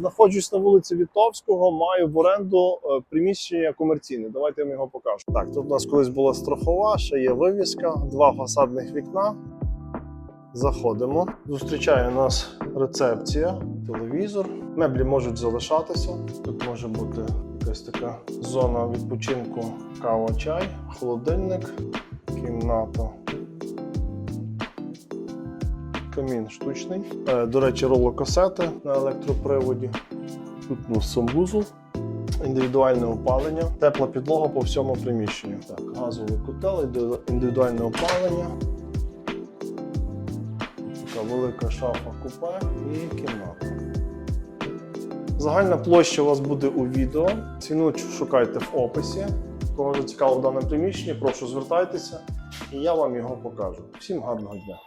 Знаходжусь на вулиці Вітовського, маю в оренду е, приміщення комерційне. Давайте я вам його покажу. Так, тут у нас колись була страхова, ще є вивіска, два фасадних вікна. Заходимо. Зустрічає нас рецепція, телевізор. Меблі можуть залишатися. Тут може бути якась така зона відпочинку, кава, чай, холодильник, кімната. Камін штучний. Е, До речі, ролокасети на електроприводі. Тут у нас індивідуальне опалення, тепла підлога по всьому приміщенню. Так, газовий котел, індивідуальне опалення. Така велика шафа купе і кімната. Загальна площа у вас буде у відео. Ціну шукайте в описі. Кого зацікавило дане приміщення, прошу звертайтеся, і я вам його покажу. Всім гарного дня!